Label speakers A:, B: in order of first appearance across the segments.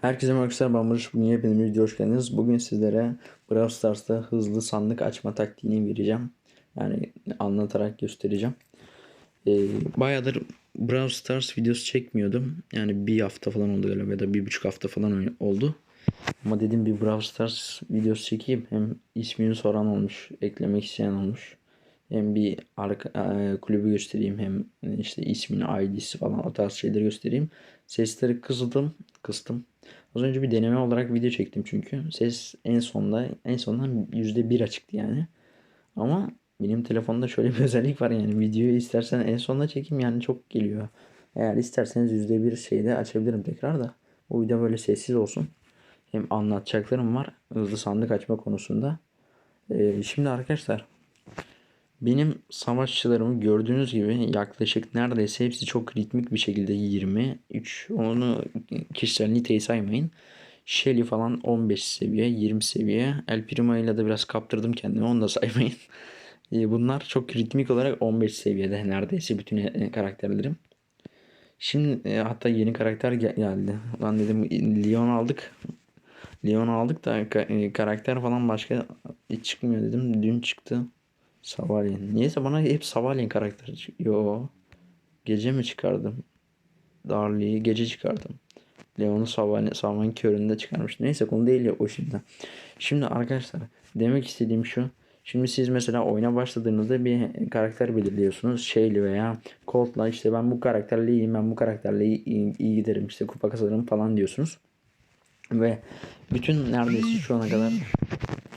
A: Herkese merhaba arkadaşlar ben Barış. Bugün bir video hoş geldiniz. Bugün sizlere Brawl Stars'ta hızlı sandık açma taktiğini vereceğim. Yani anlatarak göstereceğim. Ee, bayağıdır Brawl Stars videosu çekmiyordum. Yani bir hafta falan oldu galiba ya da bir buçuk hafta falan oldu. Ama dedim bir Brawl Stars videosu çekeyim. Hem ismini soran olmuş, eklemek isteyen olmuş. Hem bir arka, e, kulübü göstereyim hem işte ismini, ID'si falan o tarz şeyleri göstereyim. Sesleri kısıtım, kıstım. Az önce bir deneme olarak video çektim çünkü. Ses en sonda en sondan %1 açıktı yani. Ama benim telefonda şöyle bir özellik var yani videoyu istersen en sonda çekeyim yani çok geliyor. Eğer isterseniz %1 şeyde açabilirim tekrar da. Bu video böyle sessiz olsun. Hem anlatacaklarım var hızlı sandık açma konusunda. Ee, şimdi arkadaşlar benim savaşçılarımı gördüğünüz gibi yaklaşık neredeyse hepsi çok ritmik bir şekilde 23. Onu kişisel niteyi saymayın. Shelly falan 15 seviye, 20 seviye. El Primo ile de biraz kaptırdım kendimi. Onu da saymayın. E, Bunlar çok ritmik olarak 15 seviyede neredeyse bütün e, karakterlerim. Şimdi e, hatta yeni karakter gel- geldi. Lan dedim Leon aldık. Leon aldık da e, karakter falan başka çıkmıyor dedim. Dün çıktı. Sabahleyin. Niyeyse bana hep sabahleyin karakter çıkıyor. Yo. Gece mi çıkardım? Darley'i gece çıkardım. Leon'u sabahleyin, sabahın köründe çıkarmış. Neyse konu değil ya o şimdi. Şimdi arkadaşlar demek istediğim şu. Şimdi siz mesela oyuna başladığınızda bir karakter belirliyorsunuz. Şeyli veya Colt'la işte ben bu karakterle iyiyim, ben bu karakterle iyi, iyi giderim, işte kupa kazanırım falan diyorsunuz. Ve bütün neredeyse şu ana kadar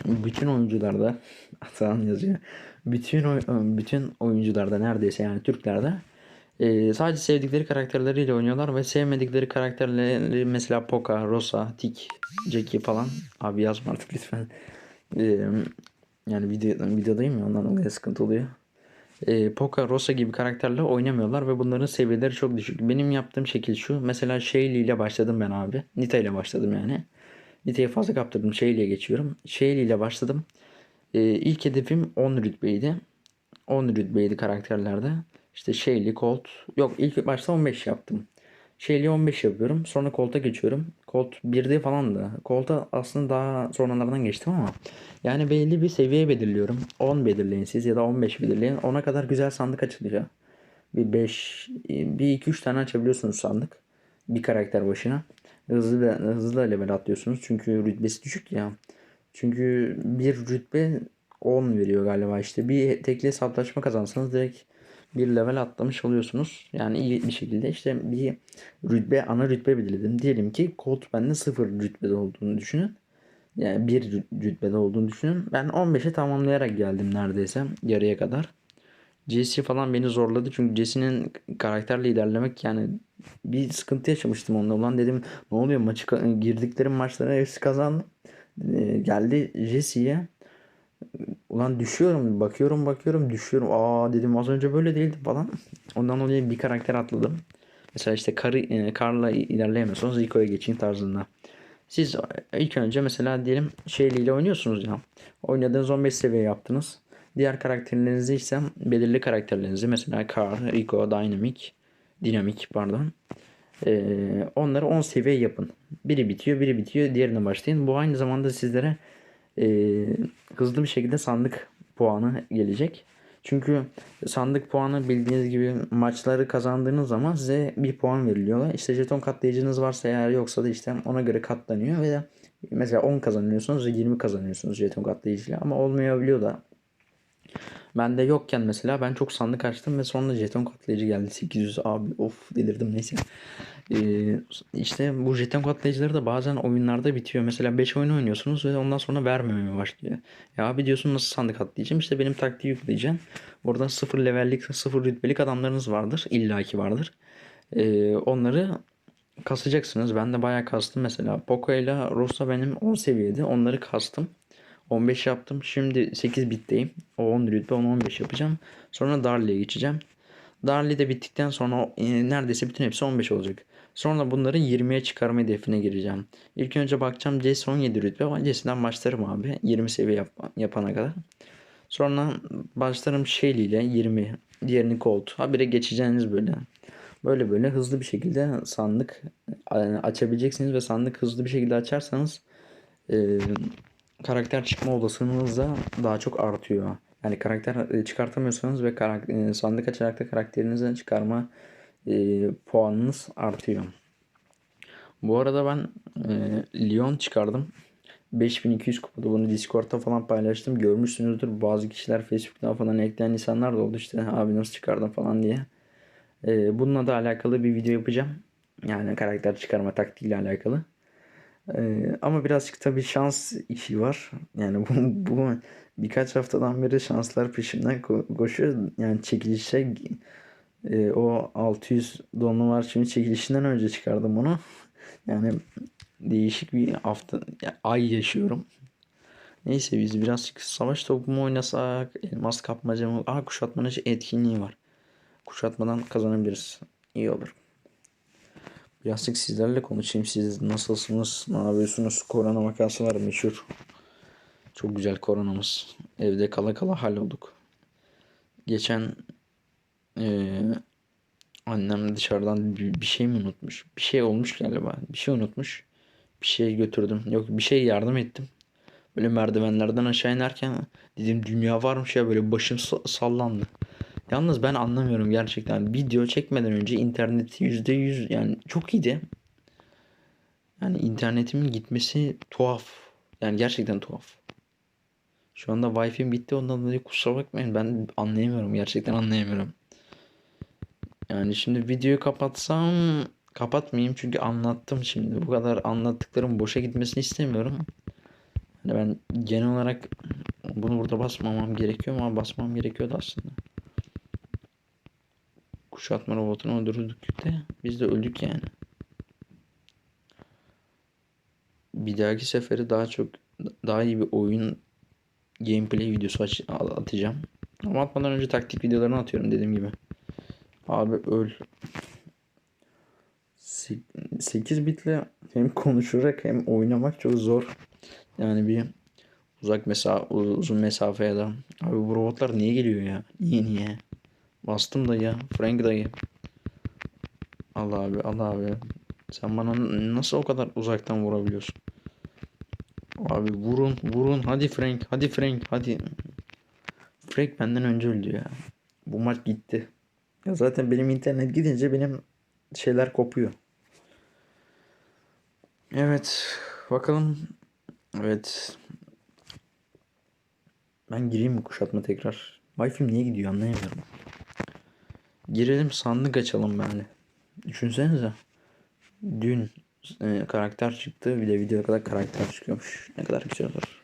A: bütün oyuncularda Hasan yazıyor. Bütün oy- bütün oyuncularda neredeyse yani Türklerde e, sadece sevdikleri karakterleriyle oynuyorlar ve sevmedikleri karakterleri mesela Poca, Rosa, Tik, Jackie falan. Abi yazma artık lütfen. E, yani video, videodayım ya ondan dolayı sıkıntı oluyor. E, Poca, Rosa gibi karakterle oynamıyorlar ve bunların seviyeleri çok düşük. Benim yaptığım şekil şu. Mesela Shelly ile başladım ben abi. Nita ile başladım yani. Nita'ya fazla kaptırdım. Shelly'e geçiyorum. Shelly ile başladım. Ee, ilk hedefim 10 rütbeydi. 10 rütbeydi karakterlerde. İşte Shelly, Colt. Yok ilk başta 15 yaptım. Shelly 15 yapıyorum. Sonra Colt'a geçiyorum. Colt 1'de falan da. Colt'a aslında daha sonralardan geçtim ama. Yani belli bir seviye belirliyorum. 10 belirleyin siz ya da 15 belirleyin. Ona kadar güzel sandık açılıyor. Bir 5, bir 2-3 tane açabiliyorsunuz sandık. Bir karakter başına. Hızlı, hızlı level atlıyorsunuz. Çünkü rütbesi düşük ya. Çünkü bir rütbe 10 veriyor galiba işte. Bir tekli hesaplaşma kazansanız direkt bir level atlamış oluyorsunuz. Yani iyi bir şekilde işte bir rütbe ana rütbe belirledim. Diyelim ki Colt bende 0 rütbede olduğunu düşünün. Yani bir rü- rütbede olduğunu düşünün. Ben 15'e tamamlayarak geldim neredeyse yarıya kadar. Jesse falan beni zorladı çünkü Jesse'nin karakterle ilerlemek yani bir sıkıntı yaşamıştım onunla. Ulan dedim ne oluyor maçı girdiklerim maçları hepsi kazandım. Ee, geldi Jesse'ye ulan düşüyorum bakıyorum bakıyorum düşüyorum. Aa dedim az önce böyle değildi falan. Ondan dolayı bir karakter atladım. Mesela işte karı, e, karla ilerleyemiyorsanız Rico'ya geçin tarzında. Siz ilk önce mesela diyelim ile oynuyorsunuz ya. Oynadığınız 15 seviye yaptınız. Diğer karakterlerinizi ise belirli karakterlerinizi mesela Kar, Rico, Dynamic, Dinamik pardon. Ee, onları 10 seviye yapın. Biri bitiyor, biri bitiyor, diğerine başlayın. Bu aynı zamanda sizlere e, hızlı bir şekilde sandık puanı gelecek. Çünkü sandık puanı bildiğiniz gibi maçları kazandığınız zaman size bir puan veriliyor. İşte jeton katlayıcınız varsa eğer yoksa da işte ona göre katlanıyor ve de mesela 10 kazanıyorsunuz ve 20 kazanıyorsunuz jeton katlayıcıyla ama olmayabiliyor da ben de yokken mesela ben çok sandık açtım ve sonra jeton katlayıcı geldi 800 abi of delirdim neyse. Ee, işte bu jeton katlayıcıları da bazen oyunlarda bitiyor. Mesela 5 oyun oynuyorsunuz ve ondan sonra vermemeye başlıyor. Ya abi diyorsun nasıl sandık atlayacağım? İşte benim taktiği yükleyeceğim. Orada 0 levellik 0 rütbelik adamlarınız vardır. İlla ki vardır. Ee, onları kasacaksınız. Ben de bayağı kastım mesela. Poco ile Rosa benim 10 seviyede. Onları kastım. 15 yaptım. Şimdi 8 bitteyim. O 10 rütbe onu 15 yapacağım. Sonra Darley'e geçeceğim. Darley de bittikten sonra e, neredeyse bütün hepsi 15 olacak. Sonra bunları 20'ye çıkarma hedefine gireceğim. İlk önce bakacağım Jesse 17 rütbe. ama Jesse'den başlarım abi. 20 seviye yap- yapana kadar. Sonra başlarım Shelly ile 20. Diğerini Colt. Habire geçeceğiniz böyle. Böyle böyle hızlı bir şekilde sandık yani açabileceksiniz ve sandık hızlı bir şekilde açarsanız e, karakter çıkma olasılığınız da daha çok artıyor. Yani karakter e, çıkartamıyorsanız ve karak- e, sandık açarak da karakterinizi çıkarma e, puanınız artıyor. Bu arada ben e, Lyon çıkardım. 5200 kupada bunu Discord'da falan paylaştım. Görmüşsünüzdür. Bazı kişiler Facebook'tan falan ekleyen insanlar da oldu işte abi nasıl çıkardım falan diye. E, bununla da alakalı bir video yapacağım. Yani karakter çıkarma taktiğiyle alakalı. E, ama birazcık tabii şans işi var. Yani bu, bu birkaç haftadan beri şanslar peşimden ko- koşuyor. Yani çekilişe e, o 600 donlu var şimdi çekilişinden önce çıkardım onu. Yani değişik bir hafta ya, ay yaşıyorum. Neyse biz birazcık savaş topu mu oynasak, elmas kapmaca mı? Aa kuşatmacı etkinliği var. Kuşatmadan kazanabiliriz. İyi olur. Birazcık sizlerle konuşayım. Siz nasılsınız? Ne yapıyorsunuz? Korona vakası var meşhur. Çok güzel koronamız. Evde kala kala hallolduk. Geçen eee, annem dışarıdan bir, bir şey mi unutmuş? Bir şey olmuş galiba. Bir şey unutmuş. Bir şey götürdüm. Yok bir şey yardım ettim. Böyle merdivenlerden aşağı inerken dedim dünya varmış ya böyle başım sa- sallandı. Yalnız ben anlamıyorum gerçekten. Video çekmeden önce interneti %100 yani çok iyiydi. Yani internetimin gitmesi tuhaf. Yani gerçekten tuhaf. Şu anda Wi-Fi'm bitti ondan dolayı kusura bakmayın ben anlayamıyorum gerçekten anlayamıyorum. Yani şimdi videoyu kapatsam kapatmayayım çünkü anlattım şimdi. Bu kadar anlattıklarım boşa gitmesini istemiyorum. Yani ben genel olarak bunu burada basmamam gerekiyor ama basmam gerekiyordu aslında. Kuşatma robotunu öldürdük de biz de öldük yani. Bir dahaki sefere daha çok daha iyi bir oyun gameplay videosu atacağım. Ama atmadan önce taktik videolarını atıyorum dediğim gibi. Abi öl. 8 bitle hem konuşarak hem oynamak çok zor. Yani bir uzak mesafe uzun mesafeye de. Abi bu robotlar niye geliyor ya? Niye niye? Bastım da ya. Frank dayı. Allah abi Allah abi. Sen bana nasıl o kadar uzaktan vurabiliyorsun? Abi vurun vurun hadi Frank hadi Frank hadi. Frank benden önce öldü ya. Bu maç gitti. Ya zaten benim internet gidince benim şeyler kopuyor. Evet. Bakalım. Evet. Ben gireyim mi kuşatma tekrar? Wi-Fi niye gidiyor anlayamıyorum. Girelim sandık açalım yani. Düşünsenize. Dün e, karakter çıktı. Bir de videoya kadar karakter çıkıyormuş. Ne kadar güzel olur.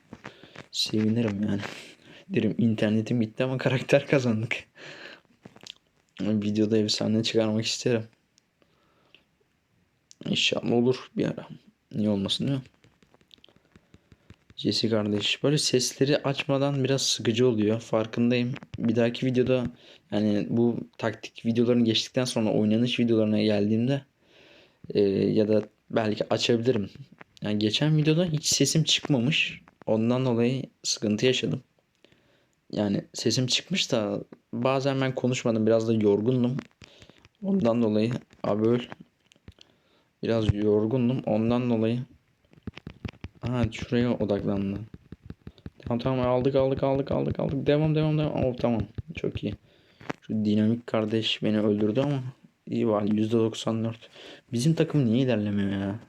A: Sevinirim yani. Derim internetim gitti ama karakter kazandık. Videoda efsane çıkarmak isterim. İnşallah olur bir ara. Niye olmasın değil mi? Jesse kardeş. Böyle sesleri açmadan biraz sıkıcı oluyor. Farkındayım. Bir dahaki videoda yani bu taktik videolarını geçtikten sonra oynanış videolarına geldiğimde e, ya da belki açabilirim. Yani geçen videoda hiç sesim çıkmamış. Ondan dolayı sıkıntı yaşadım. Yani sesim çıkmış da bazen ben konuşmadım. Biraz da yorgundum. Ondan dolayı abi öl. Biraz yorgundum. Ondan dolayı Ha şuraya odaklandı. Tamam tamam aldık aldık aldık aldık aldık. Devam devam devam. Oh, tamam. Çok iyi. Şu dinamik kardeş beni öldürdü ama iyi var. %94. Bizim takım niye ilerlemiyor ya?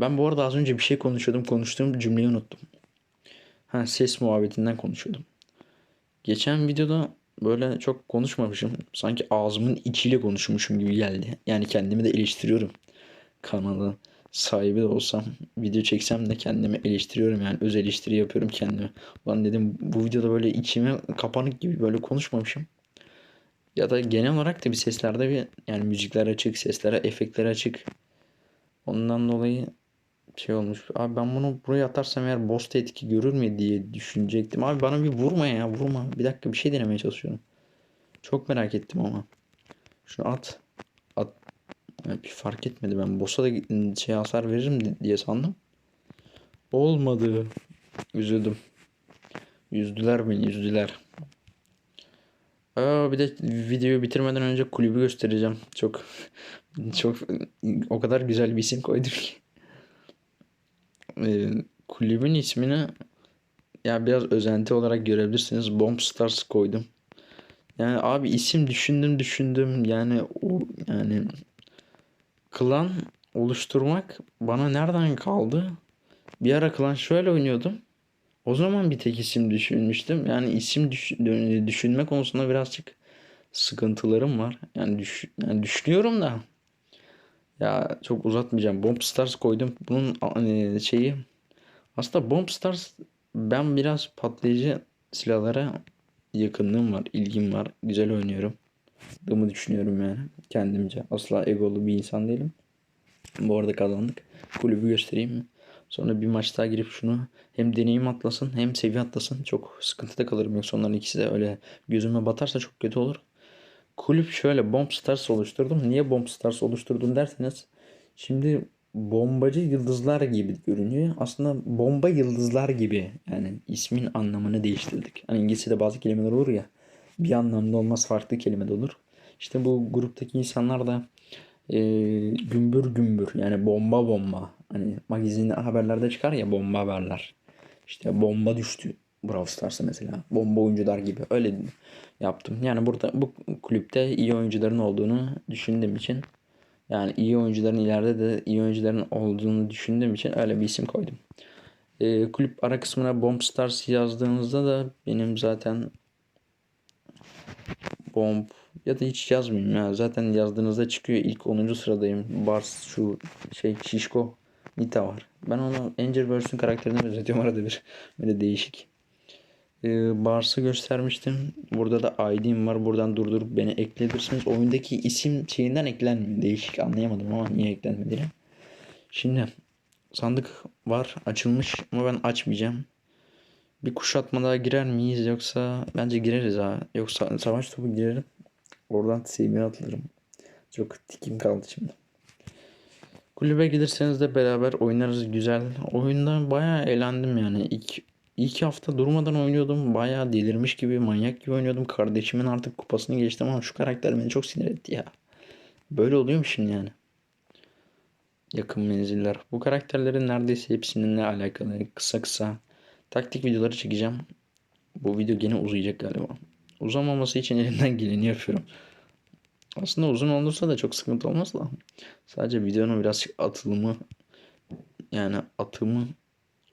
A: Ben bu arada az önce bir şey konuşuyordum. Konuştuğum cümleyi unuttum. Ha ses muhabbetinden konuşuyordum. Geçen videoda böyle çok konuşmamışım. Sanki ağzımın içiyle konuşmuşum gibi geldi. Yani kendimi de eleştiriyorum. Kanalı sahibi de olsam video çeksem de kendimi eleştiriyorum yani öz eleştiri yapıyorum kendime. Ulan dedim bu videoda böyle içime kapanık gibi böyle konuşmamışım. Ya da genel olarak da bir seslerde bir yani müzikler açık, seslere, efektler açık. Ondan dolayı şey olmuş. Abi ben bunu buraya atarsam eğer boss etki görür mü diye düşünecektim. Abi bana bir vurma ya vurma. Bir dakika bir şey denemeye çalışıyorum. Çok merak ettim ama. Şunu. At. Yani bir fark etmedi ben. Boss'a da şey hasar veririm diye sandım. Olmadı. Üzüldüm. Yüzdüler beni yüzdüler. Aa, bir de videoyu bitirmeden önce kulübü göstereceğim. Çok çok o kadar güzel bir isim koydum ki. Ee, kulübün ismini ya biraz özenti olarak görebilirsiniz. Bomb Stars koydum. Yani abi isim düşündüm düşündüm yani o yani klan oluşturmak bana nereden kaldı? Bir ara klan şöyle oynuyordum. O zaman bir tek isim düşünmüştüm. Yani isim düş- düşünme konusunda birazcık sıkıntılarım var. Yani, düş yani düşünüyorum da ya çok uzatmayacağım. Bomb Stars koydum. Bunun hani şeyi aslında Bomb Stars ben biraz patlayıcı silahlara yakınlığım var, ilgim var. Güzel oynuyorum. Dımı düşünüyorum yani kendimce. Asla egolu bir insan değilim. Bu arada kazandık. Kulübü göstereyim mi? Sonra bir maç daha girip şunu hem deneyim atlasın hem seviye atlasın. Çok sıkıntıda kalırım yoksa onların ikisi de öyle gözüme batarsa çok kötü olur. Kulüp şöyle Bomb Stars oluşturdum. Niye Bomb Stars oluşturdum derseniz şimdi bombacı yıldızlar gibi görünüyor. Aslında bomba yıldızlar gibi yani ismin anlamını değiştirdik. Hani İngilizce'de bazı kelimeler olur ya bir anlamda olmaz farklı kelime de olur. İşte bu gruptaki insanlar da e, gümbür gümbür yani bomba bomba. Hani magazinde haberlerde çıkar ya bomba haberler. İşte bomba düştü Brawl Stars'a mesela. Bomba oyuncular gibi öyle yaptım. Yani burada bu kulüpte iyi oyuncuların olduğunu düşündüğüm için yani iyi oyuncuların ileride de iyi oyuncuların olduğunu düşündüğüm için öyle bir isim koydum. E, kulüp ara kısmına Bomb Stars yazdığınızda da benim zaten Bomb ya da hiç yazmayayım ya. Zaten yazdığınızda çıkıyor. ilk 10. sıradayım. Bars şu şey Şişko Nita var. Ben onu Angelverse'ün karakterine benzetiyorum arada bir. Böyle değişik. Ee, Bars'ı göstermiştim. Burada da ID'm var. Buradan durdurup beni ekleyebilirsiniz. Oyundaki isim şeyinden eklenmiyor. Değişik anlayamadım ama niye eklenmediğini. Şimdi sandık var açılmış ama ben açmayacağım. Bir kuşatma daha girer miyiz yoksa bence gireriz ha. Yoksa savaş topu girerim. Oradan sevmeyi atlarım. Çok tikim kaldı şimdi. Kulübe giderseniz de beraber oynarız güzel. Oyunda bayağı eğlendim yani. İlk, ilk hafta durmadan oynuyordum. Bayağı delirmiş gibi manyak gibi oynuyordum. Kardeşimin artık kupasını geçtim ama şu karakter beni çok sinir etti ya. Böyle oluyor mu şimdi yani? Yakın menziller. Bu karakterlerin neredeyse hepsininle alakalı kısa kısa taktik videoları çekeceğim. Bu video gene uzayacak galiba. Uzamaması için elimden geleni yapıyorum. Aslında uzun olursa da çok sıkıntı olmaz da. Sadece videonun birazcık atılımı yani atımı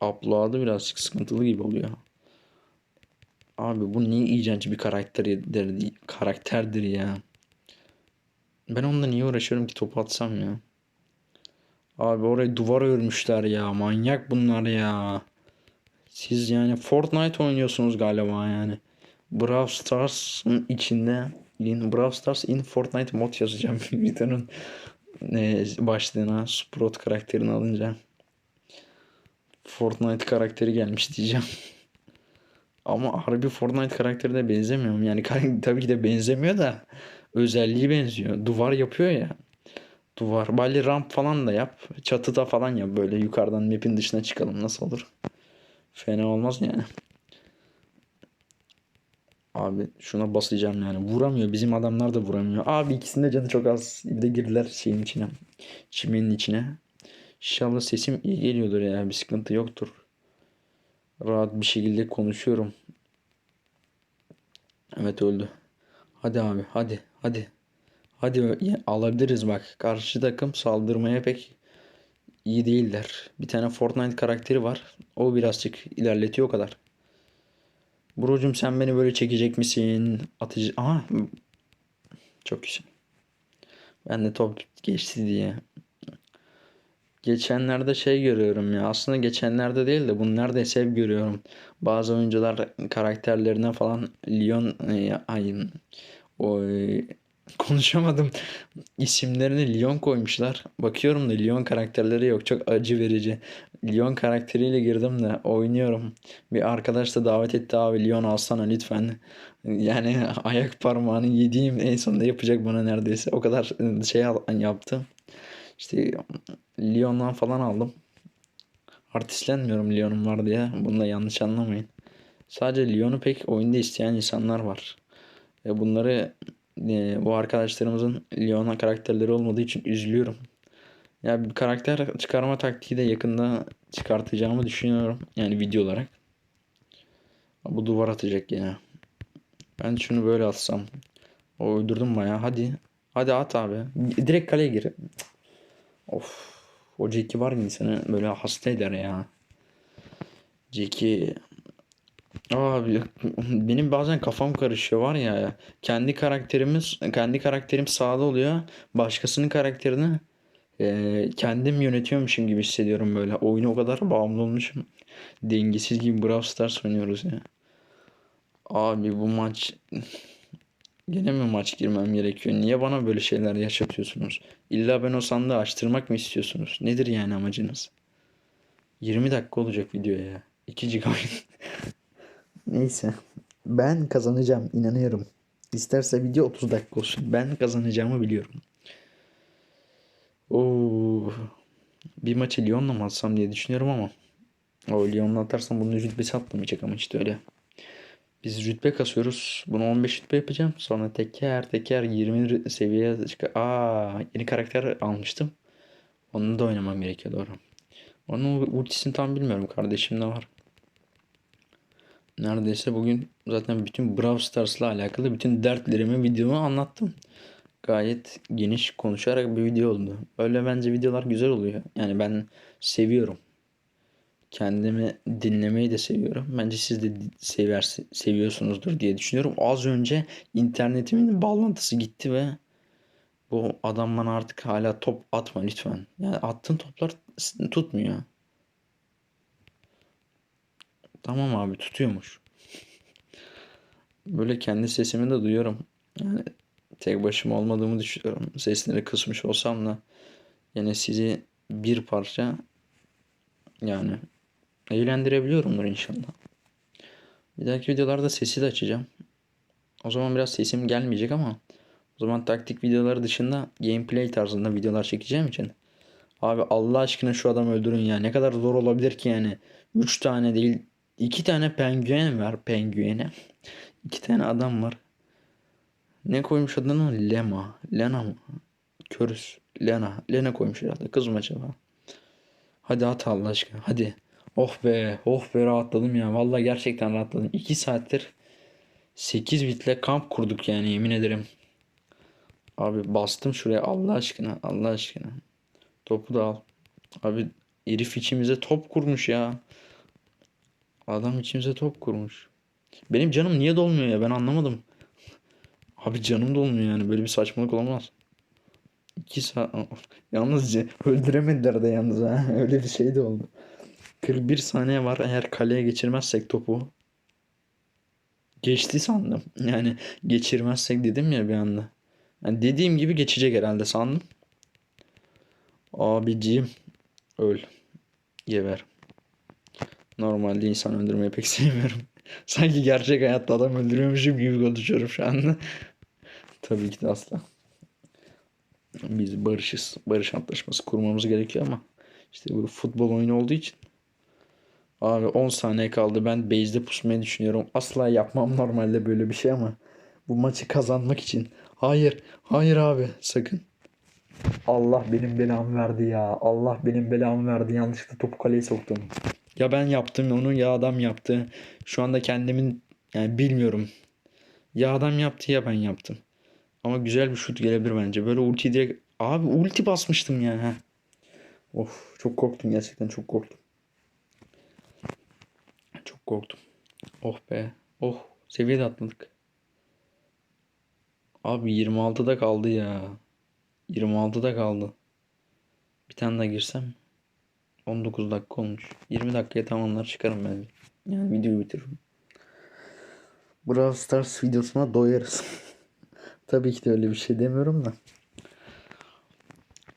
A: upload'ı birazcık sıkıntılı gibi oluyor. Abi bu niye iğrenç bir karakterdir, karakterdir ya. Ben onunla niye uğraşıyorum ki topu atsam ya. Abi oraya duvar örmüşler ya. Manyak bunlar ya. Siz yani Fortnite oynuyorsunuz galiba yani. Brawl Stars'ın içinde in Brawl Stars in Fortnite mod yazacağım videonun e, başlığına Sprout karakterini alınca. Fortnite karakteri gelmiş diyeceğim. Ama harbi Fortnite karakterine benzemiyorum. Yani tabii ki de benzemiyor da özelliği benziyor. Duvar yapıyor ya. Duvar. Bali ramp falan da yap. Çatıda falan yap. Böyle yukarıdan map'in dışına çıkalım. Nasıl olur? Fena olmaz yani. Abi şuna basacağım yani. Vuramıyor. Bizim adamlar da vuramıyor. Abi ikisinde canı çok az. Bir de girdiler şeyin içine. Çimenin içine. İnşallah sesim iyi geliyordur ya. Bir sıkıntı yoktur. Rahat bir şekilde konuşuyorum. Evet öldü. Hadi abi hadi hadi. Hadi alabiliriz bak. Karşı takım saldırmaya pek iyi değiller. Bir tane Fortnite karakteri var. O birazcık ilerletiyor o kadar. Brocum sen beni böyle çekecek misin? Atıcı. Aha. Çok güzel. Ben de top geçti diye. Geçenlerde şey görüyorum ya. Aslında geçenlerde değil de bunu neredeyse hep görüyorum. Bazı oyuncular karakterlerine falan Leon e, ayın o e, konuşamadım. İsimlerini Leon koymuşlar. Bakıyorum da Leon karakterleri yok. Çok acı verici. Leon karakteriyle girdim de oynuyorum. Bir arkadaş da davet etti abi Leon alsana lütfen. Yani ayak parmağını yediğim en sonunda yapacak bana neredeyse. O kadar şey yaptı. İşte Leon'dan falan aldım. Artistlenmiyorum Leon'um var diye. Bunu da yanlış anlamayın. Sadece Leon'u pek oyunda isteyen insanlar var. E, bunları e, bu arkadaşlarımızın Leona karakterleri olmadığı için üzülüyorum. Ya bir karakter çıkarma taktiği de yakında çıkartacağımı düşünüyorum. Yani video olarak. Bu duvar atacak yine. Ben şunu böyle atsam. O uydurdum baya. Hadi. Hadi at abi. Direkt kaleye gir. Of. O Jackie var ya insanı böyle hasta eder ya. Jackie. Abi benim bazen kafam karışıyor var ya. Kendi karakterimiz, kendi karakterim sağda oluyor. Başkasının karakterini e, kendim yönetiyormuşum gibi hissediyorum böyle. Oyuna o kadar bağımlı olmuşum. Dengesiz gibi Brawl Stars oynuyoruz ya. Abi bu maç Gene mi maç girmem gerekiyor? Niye bana böyle şeyler yaşatıyorsunuz? İlla ben o sandığı açtırmak mı istiyorsunuz? Nedir yani amacınız? 20 dakika olacak video ya. 2 GB. Neyse. Ben kazanacağım. inanıyorum. İsterse video 30 dakika olsun. Ben kazanacağımı biliyorum. Oo. Bir maçı Lyon'la mı atsam diye düşünüyorum ama. O Lyon'la atarsam bunun rütbesi atlamayacak ama işte öyle. Biz rütbe kasıyoruz. Bunu 15 rütbe yapacağım. Sonra teker teker 20 rü- seviyeye çık. Aa, yeni karakter almıştım. Onu da oynamam gerekiyor doğru. Onun ultisini tam bilmiyorum. Kardeşimde var. Neredeyse bugün zaten bütün Brawl Stars'la alakalı bütün dertlerimi videomu anlattım. Gayet geniş konuşarak bir video oldu. Öyle bence videolar güzel oluyor. Yani ben seviyorum. Kendimi dinlemeyi de seviyorum. Bence siz de sever, seviyorsunuzdur diye düşünüyorum. Az önce internetimin bağlantısı gitti ve bu adam bana artık hala top atma lütfen. Yani attığın toplar tutmuyor. Tamam abi tutuyormuş. Böyle kendi sesimi de duyuyorum. Yani tek başıma olmadığımı düşünüyorum. Sesleri kısmış olsam da yine sizi bir parça yani eğlendirebiliyorumdur inşallah. Bir dahaki videolarda sesi de açacağım. O zaman biraz sesim gelmeyecek ama o zaman taktik videoları dışında gameplay tarzında videolar çekeceğim için. Abi Allah aşkına şu adamı öldürün ya. Ne kadar zor olabilir ki yani. 3 tane değil 2 tane penguen var pengüene. 2 tane adam var. Ne koymuş adını? Lema. Lena mı? Körüs. Lena. Lena koymuş herhalde. Kız mı acaba? Hadi at Allah aşkına. Hadi. Oh be. Oh be rahatladım ya. Vallahi gerçekten rahatladım. 2 saattir 8 bitle kamp kurduk yani yemin ederim. Abi bastım şuraya Allah aşkına. Allah aşkına. Topu da al. Abi herif içimize top kurmuş ya. Adam içimize top kurmuş. Benim canım niye dolmuyor ya ben anlamadım. Abi canım dolmuyor yani böyle bir saçmalık olamaz. 2 saat yalnızca öldüremediler de yalnız ha öyle bir şey de oldu. 41 saniye var eğer kaleye geçirmezsek topu. Geçti sandım. Yani geçirmezsek dedim ya bir anda. Yani dediğim gibi geçecek herhalde sandım. Abiciğim öl. Geber. Normalde insan öldürmeyi pek sevmiyorum. Sanki gerçek hayatta adam öldürüyormuşum gibi konuşuyorum şu anda. Tabii ki de asla. Biz barışız. Barış antlaşması kurmamız gerekiyor ama işte bu futbol oyunu olduğu için Abi 10 saniye kaldı. Ben base'de pusmayı düşünüyorum. Asla yapmam normalde böyle bir şey ama bu maçı kazanmak için. Hayır. Hayır abi. Sakın. Allah benim belamı verdi ya. Allah benim belamı verdi. Yanlışlıkla topu kaleye soktum. Ya ben yaptım onu ya adam yaptı. Şu anda kendimin yani bilmiyorum. Ya adam yaptı ya ben yaptım. Ama güzel bir şut gelebilir bence. Böyle ulti direkt abi ulti basmıştım ya. Heh. Of çok korktum gerçekten çok korktum. Çok korktum. Oh be. Oh seviyede atladık. Abi 26'da kaldı ya. 26'da kaldı. Bir tane daha girsem 19 dakika olmuş. 20 dakikaya tamamlar çıkarım ben. Yani videoyu bitiririm. Brawl Stars videosuna doyarız. Tabii ki de öyle bir şey demiyorum da.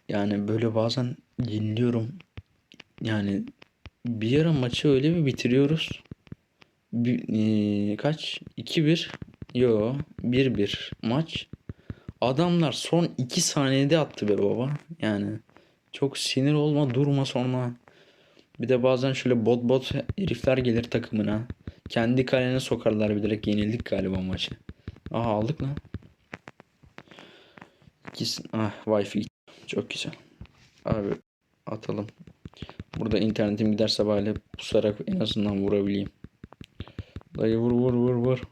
A: Yani böyle bazen yeniliyorum. Yani bir ara maçı öyle bir bitiriyoruz. Bir, ee, kaç? 2-1. Yo 1-1 maç. Adamlar son 2 saniyede attı be baba. Yani çok sinir olma durma sonra. Bir de bazen şöyle bot bot herifler gelir takımına. Kendi kalene sokarlar bilerek yenildik galiba maçı. Aha aldık lan. İkisi, ah wifi çok güzel. Abi atalım. Burada internetim giderse böyle pusarak en azından vurabileyim. Dayı vur vur vur vur.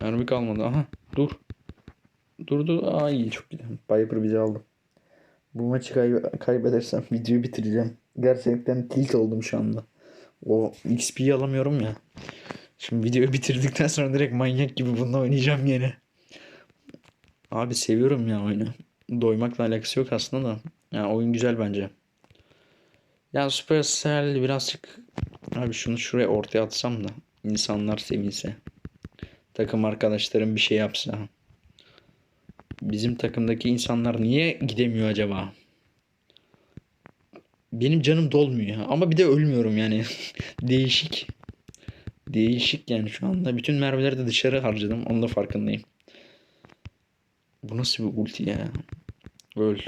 A: Mermi kalmadı. Aha dur. Dur dur. Aa iyi çok güzel. Viper bizi aldı. Bu maçı kay- kaybedersem videoyu bitireceğim. Gerçekten tilt oldum şu anda. O XP'yi alamıyorum ya. Şimdi videoyu bitirdikten sonra direkt manyak gibi bununla oynayacağım yine. Abi seviyorum ya oyunu. Doymakla alakası yok aslında da. Ya oyun güzel bence. Ya Supercell birazcık abi şunu şuraya ortaya atsam da insanlar sevinse. Takım arkadaşlarım bir şey yapsa. Bizim takımdaki insanlar niye gidemiyor acaba? Benim canım dolmuyor ama bir de ölmüyorum yani. Değişik. Değişik yani şu anda. Bütün mermileri de dışarı harcadım. Onun da farkındayım. Bu nasıl bir ulti ya? Öl.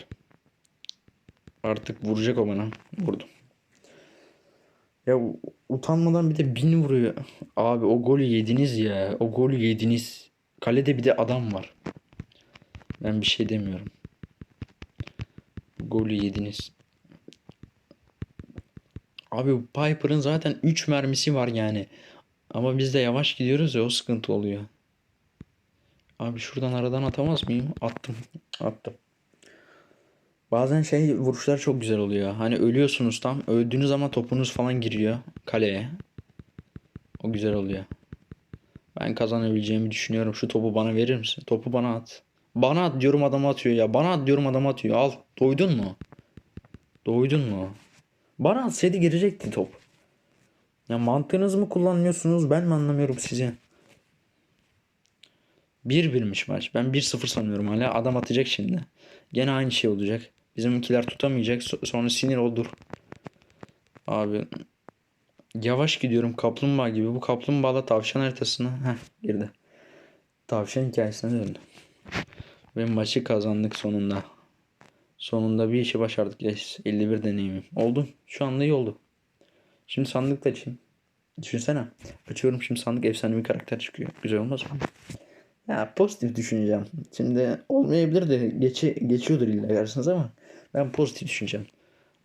A: Artık vuracak o bana. Vurdum. Ya utanmadan bir de bin vuruyor. Abi o golü yediniz ya. O golü yediniz. Kalede bir de adam var. Ben bir şey demiyorum. Golü yediniz. Abi Piper'ın zaten 3 mermisi var yani. Ama biz de yavaş gidiyoruz ya o sıkıntı oluyor. Abi şuradan aradan atamaz mıyım? Attım. Attım. Bazen şey vuruşlar çok güzel oluyor. Hani ölüyorsunuz tam. Öldüğünüz ama topunuz falan giriyor kaleye. O güzel oluyor. Ben kazanabileceğimi düşünüyorum. Şu topu bana verir misin? Topu bana at. Bana at diyorum adam atıyor ya. Bana at diyorum adam atıyor. Al. Doydun mu? Doydun mu? Bana atsaydı girecekti top. Ya mantığınızı mı kullanmıyorsunuz? Ben mi anlamıyorum sizi? 1-1'miş maç. Ben 1-0 sanıyorum hala. Adam atacak şimdi. Gene aynı şey olacak. Bizimkiler tutamayacak. So- Sonra sinir olur. Abi yavaş gidiyorum kaplumbağa gibi. Bu kaplumbağalı tavşan haritasına heh, girdi. Tavşan hikayesine döndü. Ve maçı kazandık sonunda. Sonunda bir işi başardık. Yes, 51 deneyimim. Oldu. Şu anda iyi oldu. Şimdi sandık da açayım. Düşünsene. Açıyorum şimdi sandık efsane bir karakter çıkıyor. Güzel olmaz mı? Ya pozitif düşüneceğim. Şimdi olmayabilir de geçi, geçiyordur illa karşınıza ama ben pozitif düşüneceğim.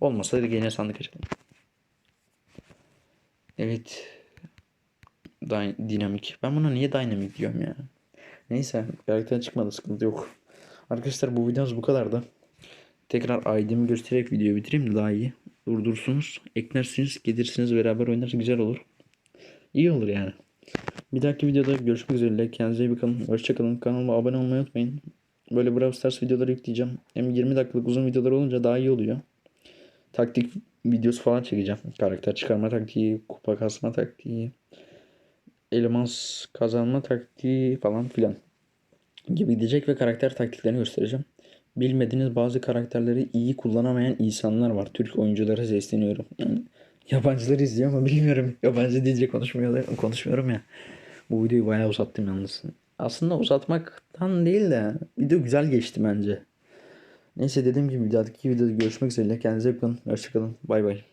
A: Olmasa da gene sandık açalım. Evet. Dy- dinamik. Ben buna niye dinamik diyorum ya? Neyse karakter çıkmadı sıkıntı yok. Arkadaşlar bu videomuz bu kadardı. Tekrar ID'mi göstererek videoyu bitireyim daha iyi. Durdursunuz, eklersiniz, gelirsiniz beraber oynarız güzel olur. İyi olur yani. Bir dahaki videoda görüşmek üzere. Kendinize iyi bakın. Hoşçakalın. Kanalıma abone olmayı unutmayın. Böyle Brawl Stars videoları yükleyeceğim. Hem 20 dakikalık uzun videolar olunca daha iyi oluyor. Taktik videosu falan çekeceğim. Karakter çıkarma taktiği, kupa kasma taktiği, elemans kazanma taktiği falan filan gibi gidecek ve karakter taktiklerini göstereceğim. Bilmediğiniz bazı karakterleri iyi kullanamayan insanlar var. Türk oyunculara sesleniyorum. Yani yabancıları izliyor ama bilmiyorum. Yabancı deyince konuşmuyor, konuşmuyorum ya. Bu videoyu bayağı uzattım yalnız. Aslında uzatmaktan değil de video güzel geçti bence. Neyse dediğim gibi bir dahaki videoda görüşmek üzere. Kendinize iyi bakın. Hoşçakalın. Bay bay.